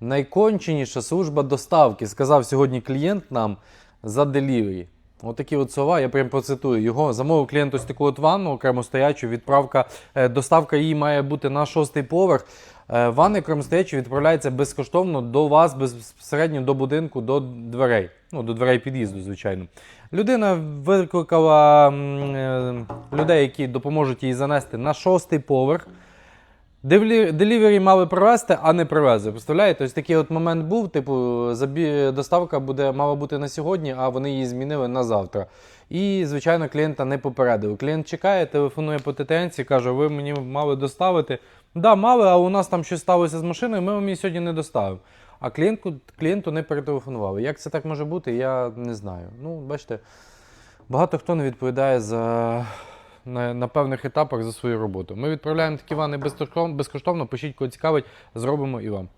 найконченіша служба доставки. Сказав сьогодні клієнт нам за делівері. Отакі от слова, я прям процитую його. Замовив клієнт ось таку от ванну, окремо стоячу, відправка, е, доставка її має бути на шостий поверх. Е, Ванна окремо стоячу відправляється безкоштовно до вас, безпосередньо до будинку, до дверей. Ну, до дверей під'їзду, звичайно. Людина викликала е, людей, які допоможуть їй занести на шостий поверх. Делівері мали привезти, а не привезли. Представляєте? Ось такий от момент був. Типу, забі... доставка буде, мала бути на сьогодні, а вони її змінили на завтра. І, звичайно, клієнта не попередили. Клієнт чекає, телефонує по ТТНці, каже: ви мені мали доставити. Да, мали, а у нас там щось сталося з машиною, ми вам її сьогодні не доставимо. А клієнтку, клієнту не перетелефонували. Як це так може бути, я не знаю. Ну, бачите, багато хто не відповідає за на, на певних етапах за свою роботу. Ми відправляємо такі вани безкоштовно, безкоштовно. Пишіть, кого цікавить, зробимо і вам.